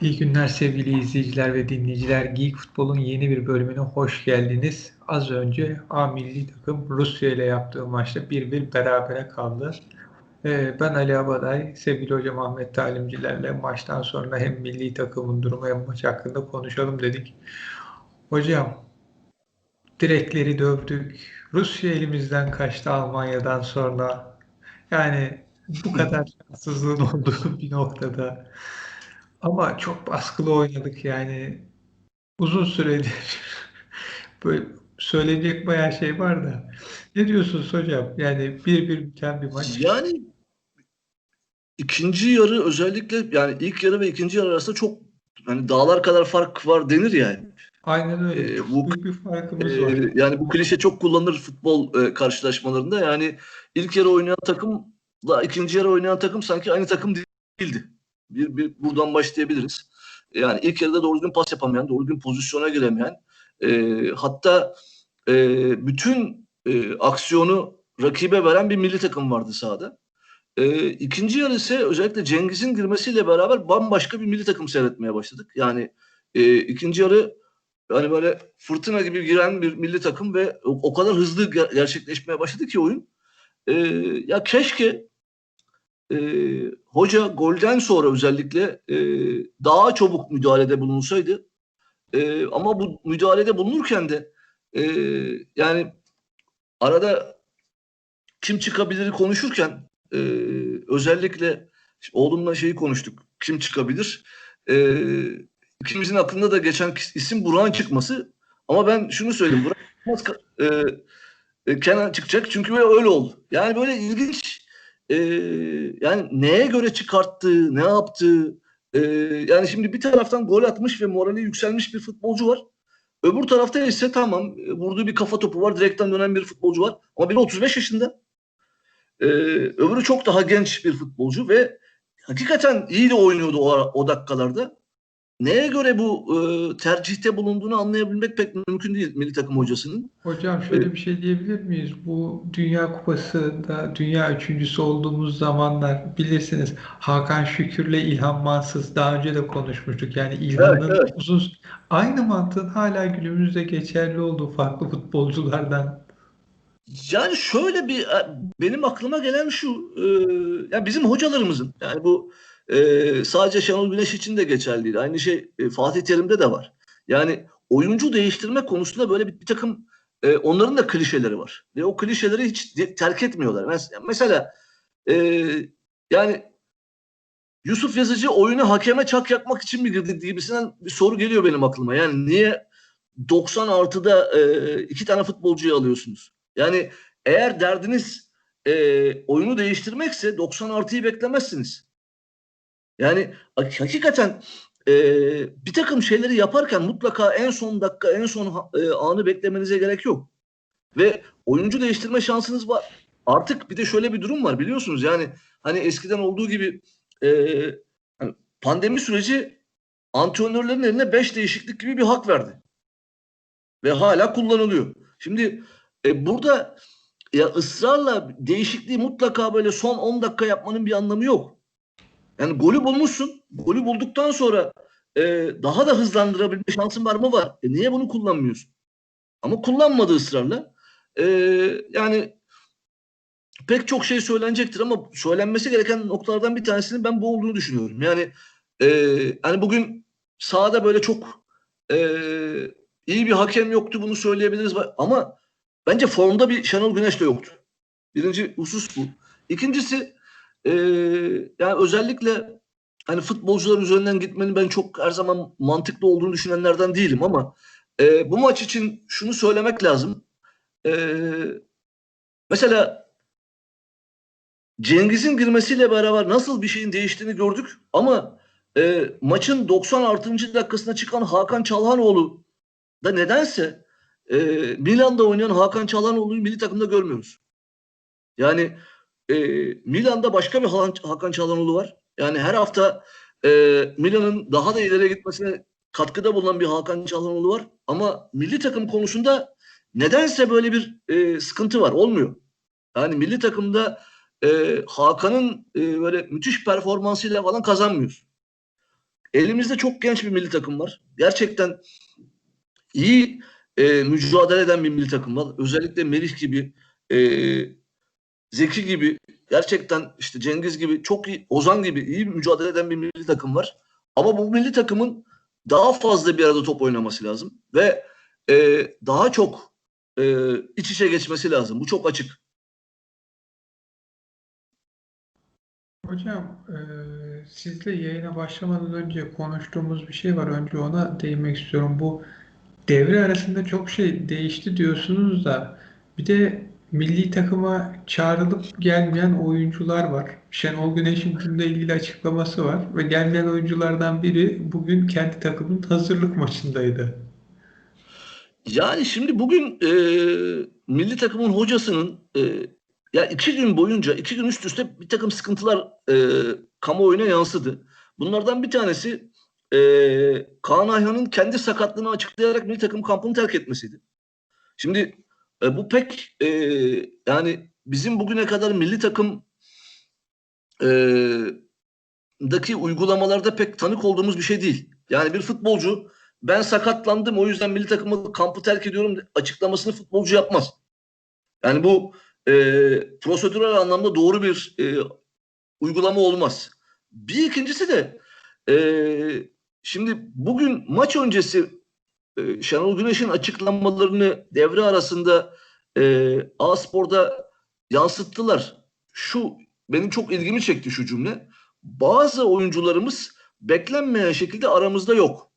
İyi günler sevgili izleyiciler ve dinleyiciler. Geek Futbol'un yeni bir bölümüne hoş geldiniz. Az önce A milli takım Rusya ile yaptığı maçta 1-1 berabere kaldı. Ee, ben Ali Abaday, sevgili hocam Ahmet Talimcilerle maçtan sonra hem milli takımın durumu hem maç hakkında konuşalım dedik. Hocam, direkleri dövdük. Rusya elimizden kaçtı Almanya'dan sonra. Yani bu kadar şanssızlığın olduğu bir noktada ama çok baskılı oynadık yani. Uzun süredir böyle söyleyecek bayağı şey var da. Ne diyorsunuz hocam? Yani bir bir biten bir maç. Yani ikinci yarı özellikle yani ilk yarı ve ikinci yarı arasında çok hani dağlar kadar fark var denir yani. Aynen öyle. Ee, Çok bu- büyük bir farkımız Ee, var. yani bu klişe çok kullanılır futbol e, karşılaşmalarında. Yani ilk yarı oynayan takımla ikinci yarı oynayan takım sanki aynı takım değildi. Bir, bir buradan başlayabiliriz. Yani ilk yarıda doğru düzgün pas yapamayan, doğru düzgün pozisyona giremeyen, e, hatta e, bütün e, aksiyonu rakibe veren bir milli takım vardı sahada. E, ikinci yarı ise özellikle Cengiz'in girmesiyle beraber bambaşka bir milli takım seyretmeye başladık. Yani e, ikinci yarı yani böyle fırtına gibi giren bir milli takım ve o, o kadar hızlı ger- gerçekleşmeye başladı ki oyun. E, ya keşke e, hoca golden sonra özellikle e, daha çabuk müdahalede bulunsaydı. E, ama bu müdahalede bulunurken de e, yani arada kim çıkabilir konuşurken e, özellikle oğlumla şeyi konuştuk. Kim çıkabilir? E, ikimizin aklında da geçen isim Burak'ın çıkması. Ama ben şunu söyleyeyim. Burak e, e, Kenan çıkacak çünkü öyle oldu. Yani böyle ilginç e, yani neye göre çıkarttı, ne yaptı? E, yani şimdi bir taraftan gol atmış ve morali yükselmiş bir futbolcu var. Öbür tarafta ise tamam e, vurduğu bir kafa topu var. Direkten dönen bir futbolcu var. Ama biri 35 yaşında. E, öbürü çok daha genç bir futbolcu ve hakikaten iyi de oynuyordu o, o dakikalarda. Neye göre bu e, tercihte bulunduğunu anlayabilmek pek mümkün değil milli takım hocasının. Hocam şöyle bir şey diyebilir miyiz? Bu Dünya Kupası'da dünya üçüncüsü olduğumuz zamanlar bilirsiniz Hakan Şükür'le İlhan Mansız daha önce de konuşmuştuk. Yani İlhan'ın Evet, evet. uzun aynı mantığın hala günümüzde geçerli olduğu farklı futbolculardan Yani şöyle bir benim aklıma gelen şu e, ya bizim hocalarımızın yani bu e, sadece Şenol Güneş için de geçerli değil. Aynı şey e, Fatih Terim'de de var. Yani oyuncu değiştirme konusunda böyle bir, bir takım e, onların da klişeleri var. Ve o klişeleri hiç de- terk etmiyorlar. Mes- Mesela e, yani Yusuf Yazıcı oyunu hakeme çak yakmak için mi girdi gibisinden bir soru geliyor benim aklıma. Yani niye 90 artıda e, iki tane futbolcuyu alıyorsunuz? Yani eğer derdiniz e, oyunu değiştirmekse 90 artıyı beklemezsiniz. Yani hak- hakikaten e, bir takım şeyleri yaparken mutlaka en son dakika, en son e, anı beklemenize gerek yok. Ve oyuncu değiştirme şansınız var. Artık bir de şöyle bir durum var biliyorsunuz yani hani eskiden olduğu gibi e, pandemi süreci antrenörlerin eline 5 değişiklik gibi bir hak verdi. Ve hala kullanılıyor. Şimdi e, burada ya ısrarla değişikliği mutlaka böyle son 10 dakika yapmanın bir anlamı yok. Yani golü bulmuşsun. Golü bulduktan sonra e, daha da hızlandırabilme şansın var mı? Var. E, niye bunu kullanmıyorsun? Ama kullanmadı ısrarla. E, yani pek çok şey söylenecektir ama söylenmesi gereken noktalardan bir tanesinin ben bu olduğunu düşünüyorum. Yani e, hani bugün sahada böyle çok e, iyi bir hakem yoktu bunu söyleyebiliriz ama bence formda bir Şenol Güneş de yoktu. Birinci husus bu. İkincisi e, yani özellikle hani futbolcular üzerinden gitmenin ben çok her zaman mantıklı olduğunu düşünenlerden değilim ama e, bu maç için şunu söylemek lazım. E, mesela Cengiz'in girmesiyle beraber nasıl bir şeyin değiştiğini gördük ama e, maçın 90 artıncı dakikasına çıkan Hakan Çalhanoğlu da nedense e, Milan'da oynayan Hakan Çalhanoğlu'yu milli takımda görmüyoruz. Yani e, Milan'da başka bir Hakan, Hakan Çalhanoğlu var. Yani her hafta e, Milan'ın daha da ileriye gitmesine katkıda bulunan bir Hakan Çalhanoğlu var. Ama milli takım konusunda nedense böyle bir e, sıkıntı var. Olmuyor. Yani milli takımda e, Hakan'ın e, böyle müthiş performansıyla falan kazanmıyoruz. elimizde çok genç bir milli takım var. Gerçekten iyi e, mücadele eden bir milli takım var. Özellikle Melih gibi, e, Zeki gibi, gerçekten işte Cengiz gibi çok iyi, Ozan gibi iyi mücadele eden bir milli takım var. Ama bu milli takımın daha fazla bir arada top oynaması lazım ve e, daha çok e, iç içe geçmesi lazım. Bu çok açık. Hocam, e, sizle yayına başlamadan önce konuştuğumuz bir şey var. Önce ona değinmek istiyorum. Bu devre arasında çok şey değişti diyorsunuz da bir de milli takıma çağrılıp gelmeyen oyuncular var. Şenol Güneş'in bununla ilgili açıklaması var ve gelmeyen oyunculardan biri bugün kendi takımının hazırlık maçındaydı. Yani şimdi bugün e, milli takımın hocasının e, ya iki gün boyunca iki gün üst üste bir takım sıkıntılar e, kamuoyuna yansıdı. Bunlardan bir tanesi e, Kaan Ayhan'ın kendi sakatlığını açıklayarak milli takım kampını terk etmesiydi. Şimdi e, bu pek e, yani bizim bugüne kadar milli takım e, daki uygulamalarda pek tanık olduğumuz bir şey değil. Yani bir futbolcu ben sakatlandım o yüzden milli takımı kampı terk ediyorum açıklamasını futbolcu yapmaz. Yani bu e, prosedürel anlamda doğru bir e, uygulama olmaz. Bir ikincisi de e, şimdi bugün maç öncesi e, Şenol Güneş'in açıklamalarını devre arasında e, A-Spor'da yansıttılar. Şu benim çok ilgimi çekti şu cümle. Bazı oyuncularımız beklenmeyen şekilde aramızda yok.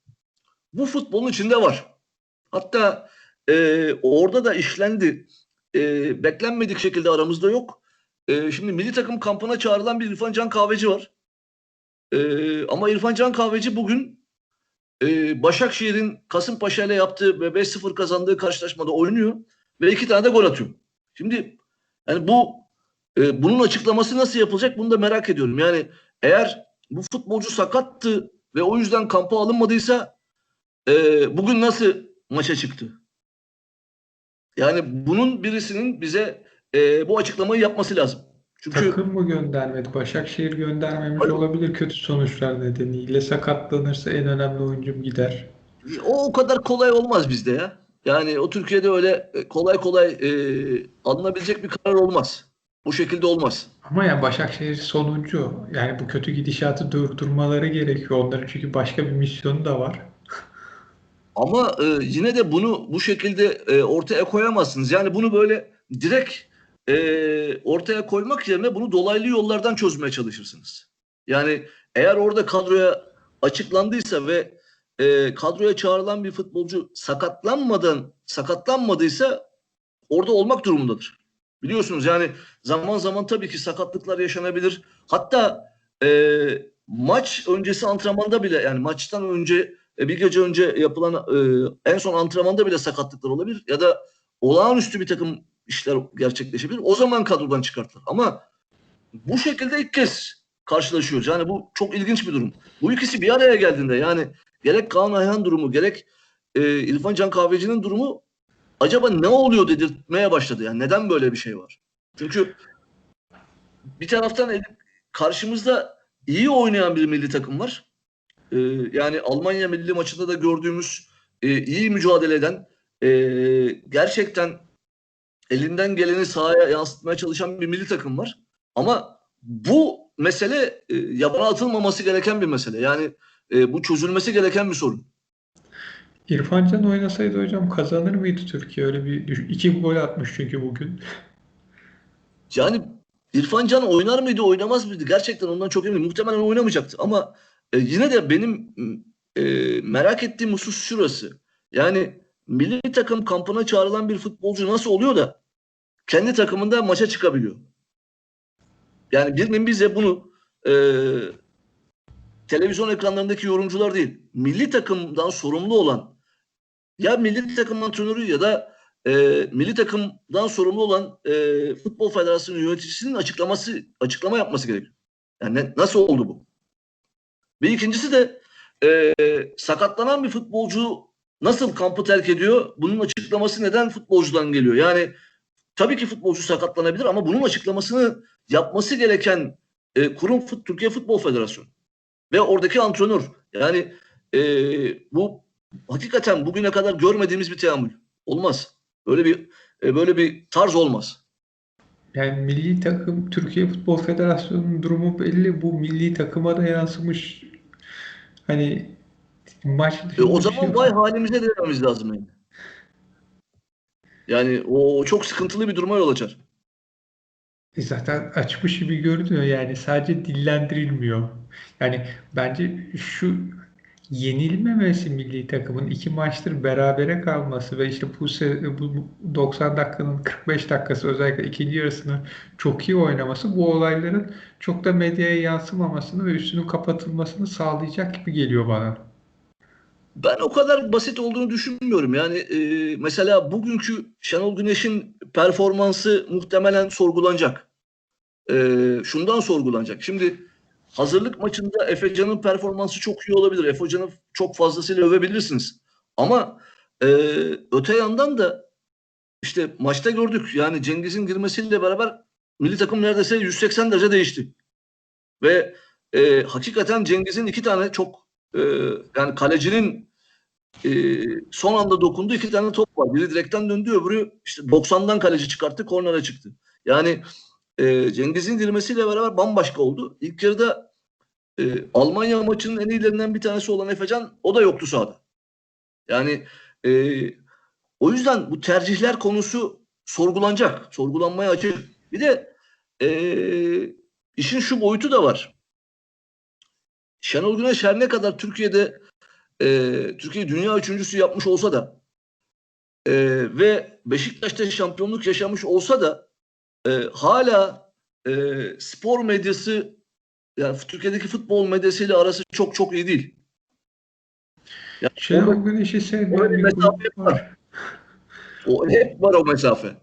Bu futbolun içinde var. Hatta e, orada da işlendi. E, beklenmedik şekilde aramızda yok. E, şimdi milli takım kampına çağrılan bir İrfan Can Kahveci var. E, ama İrfan Can Kahveci bugün e, Başakşehir'in Kasımpaşa ile yaptığı ve 5-0 kazandığı karşılaşmada oynuyor ve iki tane de gol atıyor. Şimdi yani bu e, bunun açıklaması nasıl yapılacak bunu da merak ediyorum. Yani eğer bu futbolcu sakattı ve o yüzden kampa alınmadıysa e, bugün nasıl maça çıktı? Yani bunun birisinin bize e, bu açıklamayı yapması lazım. Çünkü Takım mı göndermedi? Başakşehir göndermemiş Hayır. olabilir kötü sonuçlar nedeniyle. Sakatlanırsa en önemli oyuncum gider. o o kadar kolay olmaz bizde ya. Yani o Türkiye'de öyle e, kolay kolay e, alınabilecek bir karar olmaz. Bu şekilde olmaz. Ama yani Başakşehir sonuncu. Yani bu kötü gidişatı durdurmaları gerekiyor onların çünkü başka bir misyonu da var. Ama e, yine de bunu bu şekilde e, ortaya koyamazsınız. Yani bunu böyle direkt e, ortaya koymak yerine bunu dolaylı yollardan çözmeye çalışırsınız. Yani eğer orada kadroya açıklandıysa ve e, kadroya çağrılan bir futbolcu sakatlanmadan sakatlanmadıysa orada olmak durumundadır. Biliyorsunuz yani zaman zaman tabii ki sakatlıklar yaşanabilir. Hatta e, maç öncesi antrenmanda bile yani maçtan önce e, bir gece önce yapılan e, en son antrenmanda bile sakatlıklar olabilir ya da olağanüstü bir takım işler gerçekleşebilir. O zaman kadrodan çıkartılır. Ama bu şekilde ilk kez karşılaşıyoruz. Yani bu çok ilginç bir durum. Bu ikisi bir araya geldiğinde yani gerek Kaan Ayhan durumu gerek e, İrfan Can Kahveci'nin durumu acaba ne oluyor dedirtmeye başladı. Yani neden böyle bir şey var? Çünkü bir taraftan karşımızda iyi oynayan bir milli takım var. Ee, yani Almanya milli maçında da gördüğümüz e, iyi mücadele eden e, gerçekten elinden geleni sahaya yansıtmaya çalışan bir milli takım var. Ama bu mesele e, yabana atılmaması gereken bir mesele. Yani e, bu çözülmesi gereken bir sorun. İrfan Can oynasaydı hocam kazanır mıydı Türkiye? Öyle bir iki gol atmış çünkü bugün. Yani İrfan Can oynar mıydı, oynamaz mıydı? Gerçekten ondan çok eminim. Muhtemelen oynamayacaktı. Ama e, yine de benim e, merak ettiğim husus şurası. Yani milli takım kampına çağrılan bir futbolcu nasıl oluyor da kendi takımında maça çıkabiliyor? Yani birinin bize bunu e, televizyon ekranlarındaki yorumcular değil, milli takımdan sorumlu olan ya milli takım antrenörü ya da e, milli takımdan sorumlu olan e, futbol federasyonu yöneticisinin açıklaması açıklama yapması gerekiyor. Yani ne- nasıl oldu bu? Bir ikincisi de e, sakatlanan bir futbolcu nasıl kampı terk ediyor? Bunun açıklaması neden futbolcudan geliyor? Yani tabii ki futbolcu sakatlanabilir ama bunun açıklamasını yapması gereken e, kurum Fut- Türkiye Futbol Federasyonu. ve oradaki antrenör. Yani e, bu hakikaten bugüne kadar görmediğimiz bir teamül. Olmaz. Böyle bir e, böyle bir tarz olmaz. Yani milli takım Türkiye Futbol Federasyonu'nun durumu belli. Bu milli takıma da yansımış. Hani maç E, o şey zaman yok. vay halimize dememiz lazım yani. Yani o, çok sıkıntılı bir duruma yol açar. E Zaten açmış gibi görünüyor yani sadece dillendirilmiyor. Yani bence şu yenilmemesi milli takımın iki maçtır berabere kalması ve işte bu, bu 90 dakikanın 45 dakikası özellikle ikinci yarısını çok iyi oynaması bu olayların çok da medyaya yansımamasını ve üstünün kapatılmasını sağlayacak gibi geliyor bana. Ben o kadar basit olduğunu düşünmüyorum. Yani e, mesela bugünkü Şenol Güneş'in performansı muhtemelen sorgulanacak. E, şundan sorgulanacak. Şimdi hazırlık maçında Efecan'ın performansı çok iyi olabilir. Efecan'ı çok fazlasıyla övebilirsiniz. Ama e, öte yandan da işte maçta gördük. Yani Cengiz'in girmesiyle beraber milli takım neredeyse 180 derece değişti. Ve e, hakikaten Cengiz'in iki tane çok e, yani kalecinin e, son anda dokunduğu iki tane top var. Biri direkten döndü öbürü işte 90'dan kaleci çıkarttı kornere çıktı. Yani e, Cengiz'in girmesiyle beraber bambaşka oldu. İlk yarıda e, Almanya maçının en iyilerinden bir tanesi olan Efecan o da yoktu sahada. Yani e, o yüzden bu tercihler konusu sorgulanacak. Sorgulanmaya açık. Bir de e, işin şu boyutu da var. Şenol Güneş her ne kadar Türkiye'de e, Türkiye dünya üçüncüsü yapmış olsa da e, ve Beşiktaş'ta şampiyonluk yaşamış olsa da e, hala e, spor medyası yani Türkiye'deki futbol medyasıyla arası çok çok iyi değil. Yani Şenol Güneş'i sevmeyen bir grup var. o, hep var o mesafe.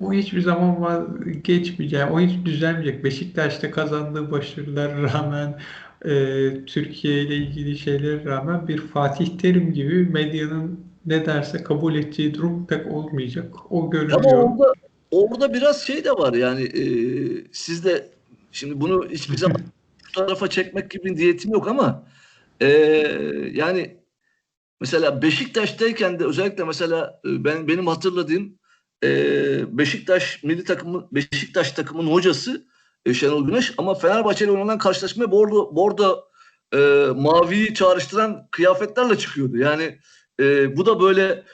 O hiçbir zaman vazgeçmeyecek. O hiç düzelmeyecek. Beşiktaş'ta kazandığı başarılara rağmen e, Türkiye ile ilgili şeylere rağmen bir Fatih Terim gibi medyanın ne derse kabul edeceği durum pek olmayacak. O Ama görünüyor. orada orada biraz şey de var yani e, siz de şimdi bunu hiçbir zaman bu tarafa çekmek gibi niyetim yok ama e, yani mesela Beşiktaş'tayken de özellikle mesela e, ben benim hatırladığım e, Beşiktaş milli takımı Beşiktaş takımının hocası Şenol Güneş ama Fenerbahçe ile oynanan karşılaşmaya bordo, bordo e, maviyi çağrıştıran kıyafetlerle çıkıyordu. Yani e, bu da böyle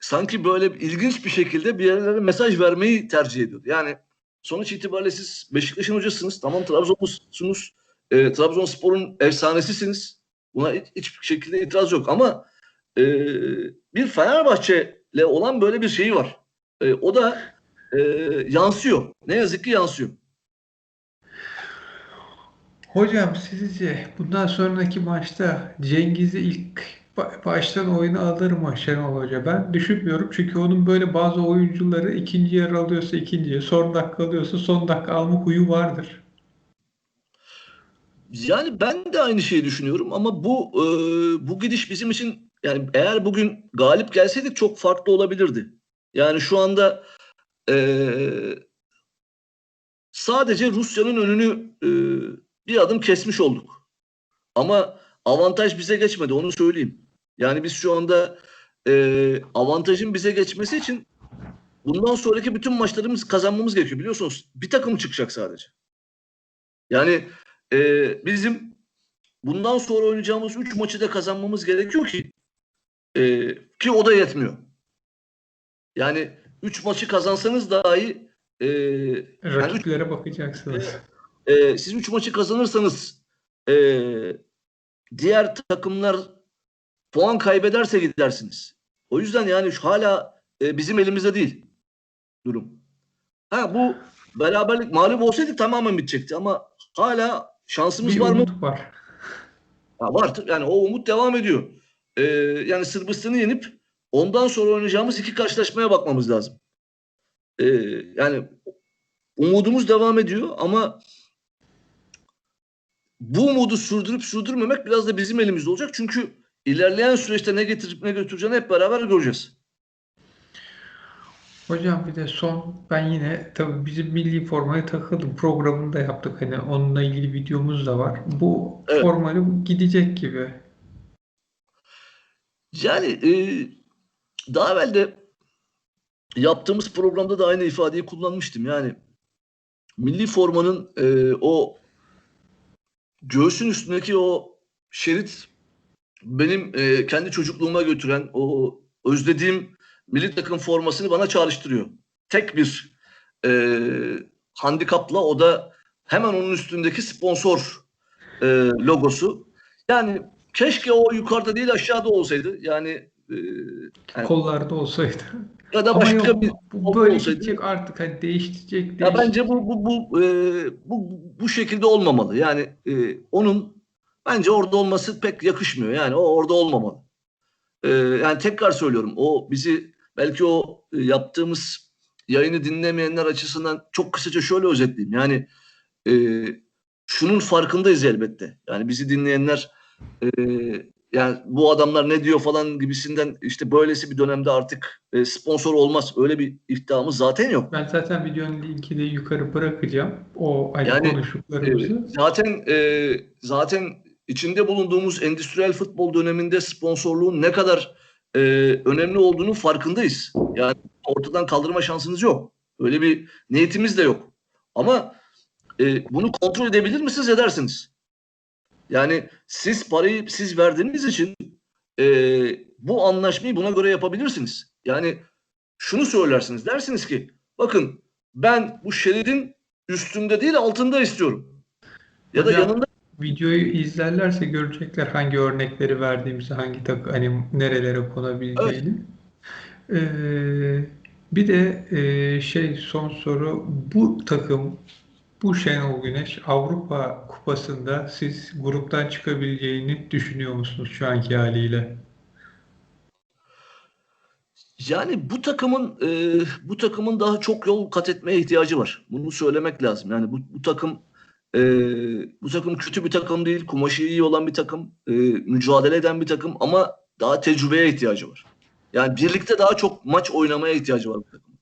sanki böyle ilginç bir şekilde bir yerlere mesaj vermeyi tercih ediyor. Yani sonuç itibariyle siz Beşiktaş'ın hocasınız. Tamam Trabzonlusunuz. E, Trabzonspor'un efsanesisiniz. Buna hiç, hiçbir şekilde itiraz yok ama e, bir Fenerbahçe'yle olan böyle bir şeyi var. E, o da e, yansıyor. Ne yazık ki yansıyor. Hocam sizce bundan sonraki maçta Cengiz'i ilk ba- baştan oyuna alır mı Şenol Hoca? Ben düşünmüyorum çünkü onun böyle bazı oyuncuları ikinci yarı alıyorsa ikinciye, son dakika alıyorsa son dakika alma huyu vardır. Yani ben de aynı şeyi düşünüyorum ama bu e, bu gidiş bizim için yani eğer bugün galip gelseydik çok farklı olabilirdi. Yani şu anda e, sadece Rusya'nın önünü e, bir adım kesmiş olduk. Ama avantaj bize geçmedi onu söyleyeyim. Yani biz şu anda e, avantajın bize geçmesi için bundan sonraki bütün maçlarımızı kazanmamız gerekiyor biliyorsunuz. Bir takım çıkacak sadece. Yani e, bizim bundan sonra oynayacağımız 3 maçı da kazanmamız gerekiyor ki e, ki o da yetmiyor. Yani 3 maçı kazansanız dahi e, yani üç- Rakiplere bakacaksınız. e, siz 3 maçı kazanırsanız e, diğer takımlar puan kaybederse gidersiniz. O yüzden yani şu hala e, bizim elimizde değil durum. Ha bu beraberlik mağlup olsaydık tamamen bitecekti ama hala şansımız Bir var mı? var. Ha, var. Yani o umut devam ediyor. Ee, yani Sırbistan'ı yenip ondan sonra oynayacağımız iki karşılaşmaya bakmamız lazım. Ee, yani umudumuz devam ediyor ama bu umudu sürdürüp sürdürmemek biraz da bizim elimizde olacak. Çünkü ilerleyen süreçte ne getirip ne götüreceğini hep beraber göreceğiz. Hocam bir de son ben yine tabii bizim milli formaya takıldım. Programını da yaptık. Hani onunla ilgili videomuz da var. Bu Evet. formayla bu gidecek gibi. Yani e, daha evvel de yaptığımız programda da aynı ifadeyi kullanmıştım. Yani milli formanın e, o göğsün üstündeki o şerit benim e, kendi çocukluğuma götüren o özlediğim milli takım formasını bana çağrıştırıyor. Tek bir e, handikapla o da hemen onun üstündeki sponsor e, logosu. Yani keşke o yukarıda değil aşağıda olsaydı. Yani e, Evet. Kollarda olsaydı. ya da başka yok bir bu böyle olsaydı- gidecek artık hani değiştirecek Ya bence bu bu bu e, bu bu şekilde olmamalı. Yani e, onun bence orada olması pek yakışmıyor. Yani o orada olmamalı. E, yani tekrar söylüyorum. O bizi belki o e, yaptığımız yayını dinlemeyenler açısından çok kısaca şöyle özetleyeyim. Yani e, şunun farkındayız elbette. Yani bizi dinleyenler e, yani bu adamlar ne diyor falan gibisinden işte böylesi bir dönemde artık e, sponsor olmaz. Öyle bir iddiamız zaten yok. Ben zaten videonun linkini yukarı bırakacağım. O hani Yani, konuştuklarımızı. Zaten e, zaten içinde bulunduğumuz endüstriyel futbol döneminde sponsorluğun ne kadar e, önemli olduğunu farkındayız. Yani ortadan kaldırma şansınız yok. Öyle bir niyetimiz de yok. Ama e, bunu kontrol edebilir misiniz? Edersiniz. Yani siz parayı siz verdiğiniz için e, bu anlaşmayı buna göre yapabilirsiniz. Yani şunu söylersiniz. Dersiniz ki bakın ben bu şeridin üstünde değil altında istiyorum. Ya da Hocam, yanında Videoyu izlerlerse görecekler hangi örnekleri verdiğimizi, hangi tak hani nerelere konabileceğini. Ee, bir de e, şey son soru bu takım bu Şenol Güneş Avrupa Kupası'nda siz gruptan çıkabileceğini düşünüyor musunuz şu anki haliyle? yani bu takımın e, bu takımın daha çok yol kat etmeye ihtiyacı var. Bunu söylemek lazım. Yani bu, bu takım e, bu takım kötü bir takım değil. Kumaşı iyi olan bir takım. e, mücadele eden bir takım ama daha tecrübeye ihtiyacı var. Yani birlikte daha çok maç oynamaya ihtiyacı var bu takım.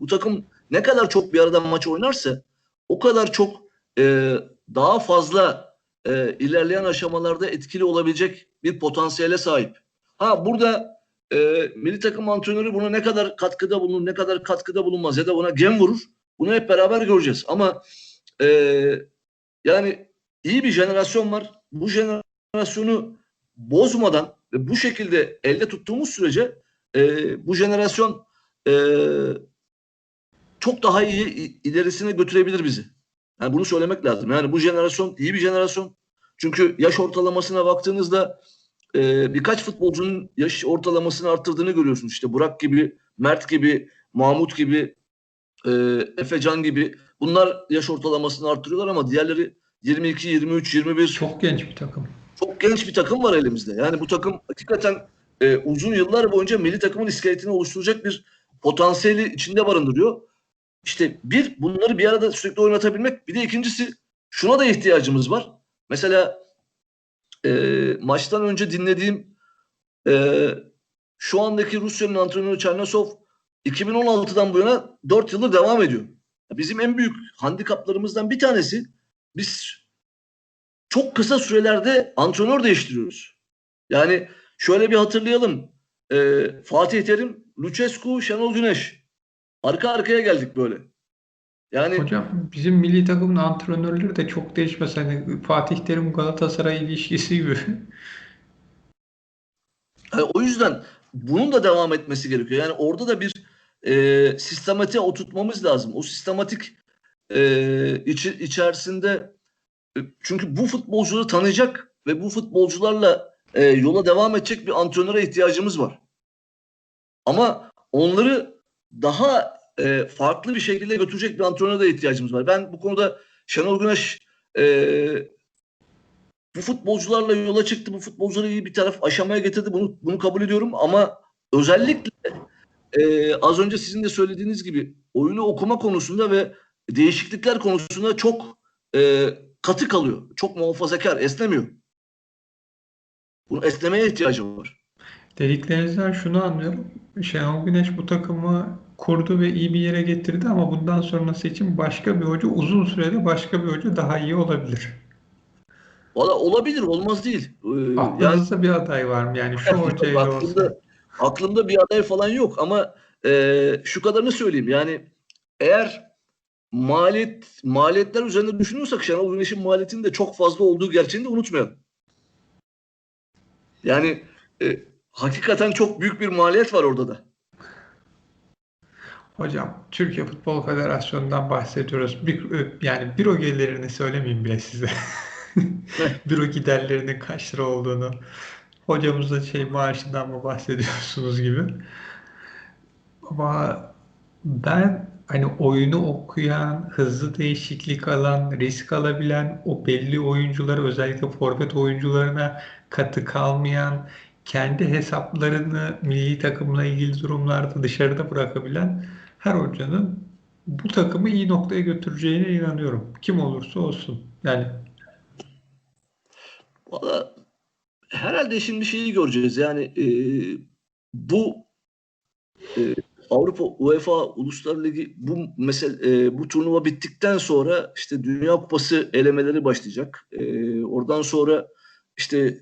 Bu takım ne kadar çok bir arada maç oynarsa o kadar çok e, daha fazla e, ilerleyen aşamalarda etkili olabilecek bir potansiyele sahip. Ha burada e, milli takım antrenörü buna ne kadar katkıda bulunur, ne kadar katkıda bulunmaz ya da buna gem vurur. Bunu hep beraber göreceğiz. Ama e, yani iyi bir jenerasyon var. Bu jenerasyonu bozmadan ve bu şekilde elde tuttuğumuz sürece e, bu jenerasyon e, çok daha iyi ilerisine götürebilir bizi. Yani bunu söylemek lazım. Yani bu jenerasyon iyi bir jenerasyon. Çünkü yaş ortalamasına baktığınızda e, birkaç futbolcunun yaş ortalamasını arttırdığını görüyorsunuz. İşte Burak gibi, Mert gibi, Mahmut gibi, e, Efecan gibi. Bunlar yaş ortalamasını arttırıyorlar ama diğerleri 22, 23, 21 Çok genç bir takım. çok genç bir takım var elimizde. Yani bu takım hakikaten e, uzun yıllar boyunca milli takımın iskeletini oluşturacak bir potansiyeli içinde barındırıyor. İşte bir bunları bir arada sürekli oynatabilmek. Bir de ikincisi şuna da ihtiyacımız var. Mesela e, maçtan önce dinlediğim e, şu andaki Rusya'nın antrenörü Çernosov 2016'dan bu yana 4 yıldır devam ediyor. Bizim en büyük handikaplarımızdan bir tanesi biz çok kısa sürelerde antrenör değiştiriyoruz. Yani şöyle bir hatırlayalım. Ee, Fatih Terim, Lucescu, Şenol Güneş. Arka arkaya geldik böyle. Yani Hocam bizim milli takımın antrenörleri de çok değişmez. Hani Fatih Terim Galatasaray ilişkisi gibi. Yani o yüzden bunun da devam etmesi gerekiyor. Yani orada da bir e, sistematiğe oturtmamız lazım. O sistematik e, içi, içerisinde e, çünkü bu futbolcuları tanıyacak ve bu futbolcularla e, yola devam edecek bir antrenöre ihtiyacımız var. Ama onları daha e, farklı bir şekilde götürecek bir antrenöre de ihtiyacımız var. Ben bu konuda Şenol Güneş e, bu futbolcularla yola çıktı. Bu futbolcuları iyi bir taraf aşamaya getirdi. Bunu bunu kabul ediyorum ama özellikle e, az önce sizin de söylediğiniz gibi oyunu okuma konusunda ve değişiklikler konusunda çok e, katı kalıyor. Çok muhafazakar, esnemiyor. Bunun esnemeye ihtiyacı var. Dediklerinizden şunu anlıyorum. Şenol Güneş bu takımı kurdu ve iyi bir yere getirdi ama bundan sonrası için başka bir hoca uzun sürede başka bir hoca daha iyi olabilir. Valla olabilir, olmaz değil. Ee, yani Aklınızda bir aday var mı? Yani şu hocayla olsa. aklımda, aklımda bir aday falan yok ama e, şu kadarını söyleyeyim. Yani eğer maliyet maliyetler üzerinde düşünüyorsak Şenol Güneş'in maliyetinin de çok fazla olduğu gerçeğini de unutmayalım. Yani e, hakikaten çok büyük bir maliyet var orada da. Hocam Türkiye Futbol Federasyonu'ndan bahsediyoruz. Bir, yani büro gelirlerini söylemeyeyim bile size. büro giderlerinin kaç lira olduğunu. Hocamızda şey maaşından mı bahsediyorsunuz gibi. Ama ben hani oyunu okuyan, hızlı değişiklik alan, risk alabilen, o belli oyuncuları özellikle forvet oyuncularına katı kalmayan, kendi hesaplarını milli takımla ilgili durumlarda dışarıda bırakabilen her hocanın bu takımı iyi noktaya götüreceğine inanıyorum. Kim olursa olsun. Yani Valla herhalde şimdi şeyi göreceğiz. Yani e, bu e, Avrupa UEFA Uluslar Ligi bu mesele e, bu turnuva bittikten sonra işte Dünya Kupası elemeleri başlayacak. E, oradan sonra işte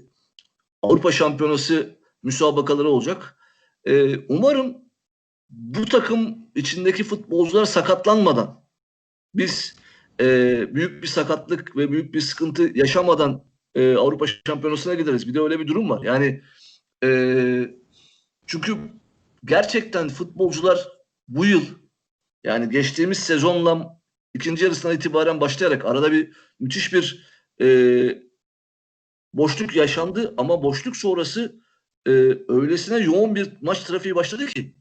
Avrupa Şampiyonası müsabakaları olacak. E, umarım bu takım içindeki futbolcular sakatlanmadan biz e, büyük bir sakatlık ve büyük bir sıkıntı yaşamadan e, Avrupa Şampiyonası'na gideriz. Bir de öyle bir durum var. Yani e, çünkü gerçekten futbolcular bu yıl yani geçtiğimiz sezonla ikinci yarısından itibaren başlayarak arada bir müthiş bir e, boşluk yaşandı ama boşluk sonrası e, öylesine yoğun bir maç trafiği başladı ki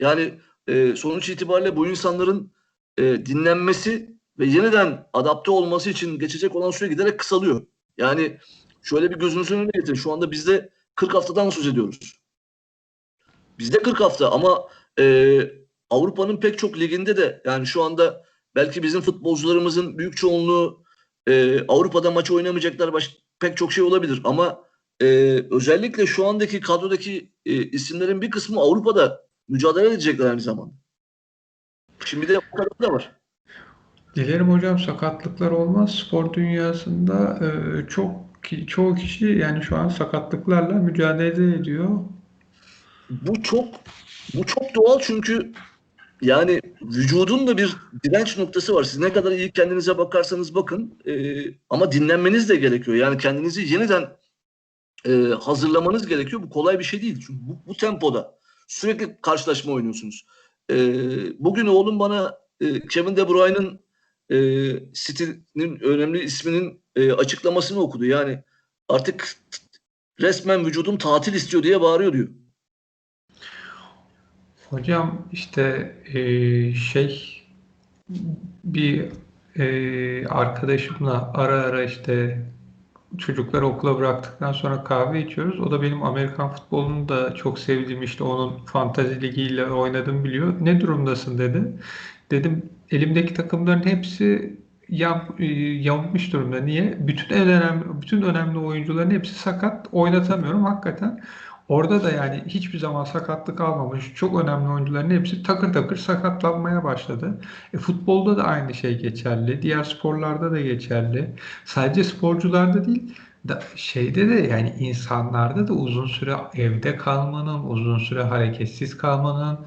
yani e, sonuç itibariyle bu insanların e, dinlenmesi ve yeniden adapte olması için geçecek olan süre giderek kısalıyor. Yani şöyle bir gözünüzün önüne getirin. Şu anda bizde 40 haftadan söz ediyoruz. Bizde 40 hafta ama e, Avrupa'nın pek çok liginde de yani şu anda belki bizim futbolcularımızın büyük çoğunluğu e, Avrupa'da maç oynamayacaklar baş, pek çok şey olabilir ama e, özellikle şu andaki kadrodaki e, isimlerin bir kısmı Avrupa'da mücadele edecekler aynı zamanda. Şimdi de o kadar da var. Dilerim hocam sakatlıklar olmaz. Spor dünyasında e, çok çoğu kişi yani şu an sakatlıklarla mücadele ediyor. Bu çok bu çok doğal çünkü yani vücudun da bir direnç noktası var. Siz ne kadar iyi kendinize bakarsanız bakın e, ama dinlenmeniz de gerekiyor. Yani kendinizi yeniden e, hazırlamanız gerekiyor. Bu kolay bir şey değil. Çünkü bu, bu tempoda sürekli karşılaşma oynuyorsunuz. E, bugün oğlum bana e, Kevin De Bruyne'ın e, City'nin önemli isminin e, açıklamasını okudu. Yani artık resmen vücudum tatil istiyor diye bağırıyor diyor. Hocam işte e, şey bir e, arkadaşımla ara ara işte çocukları okula bıraktıktan sonra kahve içiyoruz. O da benim Amerikan futbolunu da çok sevdiğim işte onun fantazi ligiyle oynadım biliyor. Ne durumdasın dedi. Dedim elimdeki takımların hepsi yam, e, yanmış durumda. Niye? Bütün önemli bütün önemli oyuncuların hepsi sakat. Oynatamıyorum hakikaten. Orada da yani hiçbir zaman sakatlık almamış çok önemli oyuncuların hepsi takır takır sakatlanmaya başladı. E, futbolda da aynı şey geçerli. Diğer sporlarda da geçerli. Sadece sporcularda değil da şeyde de yani insanlarda da uzun süre evde kalmanın, uzun süre hareketsiz kalmanın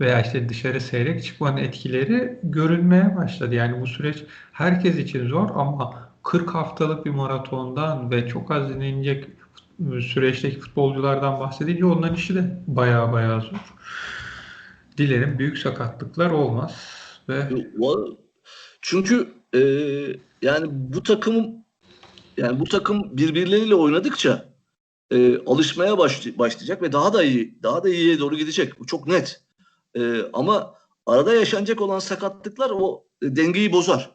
veya işte dışarı seyrek çıkmanın etkileri görünmeye başladı. Yani bu süreç herkes için zor ama 40 haftalık bir maratondan ve çok az dinlenecek süreçteki futbolculardan bahsedince onların işi de baya baya zor. Dilerim büyük sakatlıklar olmaz ve çünkü e, yani bu takım yani bu takım birbirleriyle oynadıkça e, alışmaya baş, başlayacak ve daha da iyi daha da iyiye doğru gidecek. Bu çok net. E, ama arada yaşanacak olan sakatlıklar o dengeyi bozar.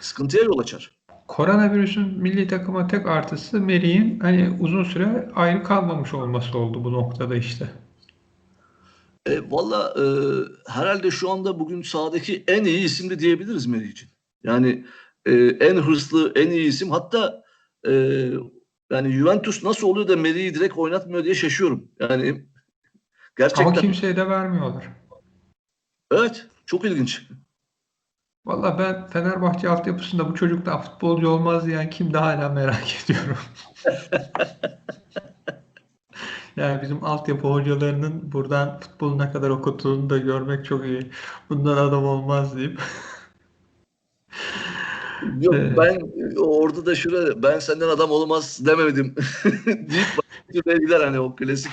Sıkıntıya yol açar. Koronavirüsün milli takıma tek artısı Meri'nin hani uzun süre ayrı kalmamış olması oldu bu noktada işte. E, Valla e, herhalde şu anda bugün sahadaki en iyi isimdi diyebiliriz Meri için. Yani e, en hırslı, en iyi isim. Hatta e, yani Juventus nasıl oluyor da Meri'yi direkt oynatmıyor diye şaşıyorum. Yani gerçekten. Ama kimseye de vermiyorlar. Evet. Çok ilginç. Valla ben Fenerbahçe altyapısında bu çocuktan futbolcu olmaz diyen kimdi hala merak ediyorum. Yani bizim altyapı hocalarının buradan futbolu ne kadar okuttuğunu da görmek çok iyi. Bundan adam olmaz deyip. Yok ben orada da şurada ben senden adam olmaz demedim deyip başlıyorlar hani o klasik.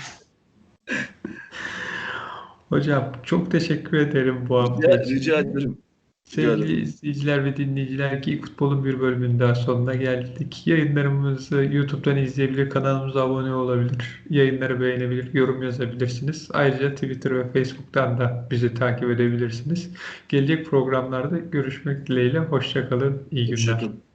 Hocam çok teşekkür ederim bu hafta rica ederim. Sevgili izleyiciler ve dinleyiciler Geek Futbol'un bir bölümünün daha sonuna geldik. Yayınlarımızı YouTube'dan izleyebilir, kanalımıza abone olabilir, yayınları beğenebilir, yorum yazabilirsiniz. Ayrıca Twitter ve Facebook'tan da bizi takip edebilirsiniz. Gelecek programlarda görüşmek dileğiyle. Hoşçakalın, iyi günler. Hoşçakalın.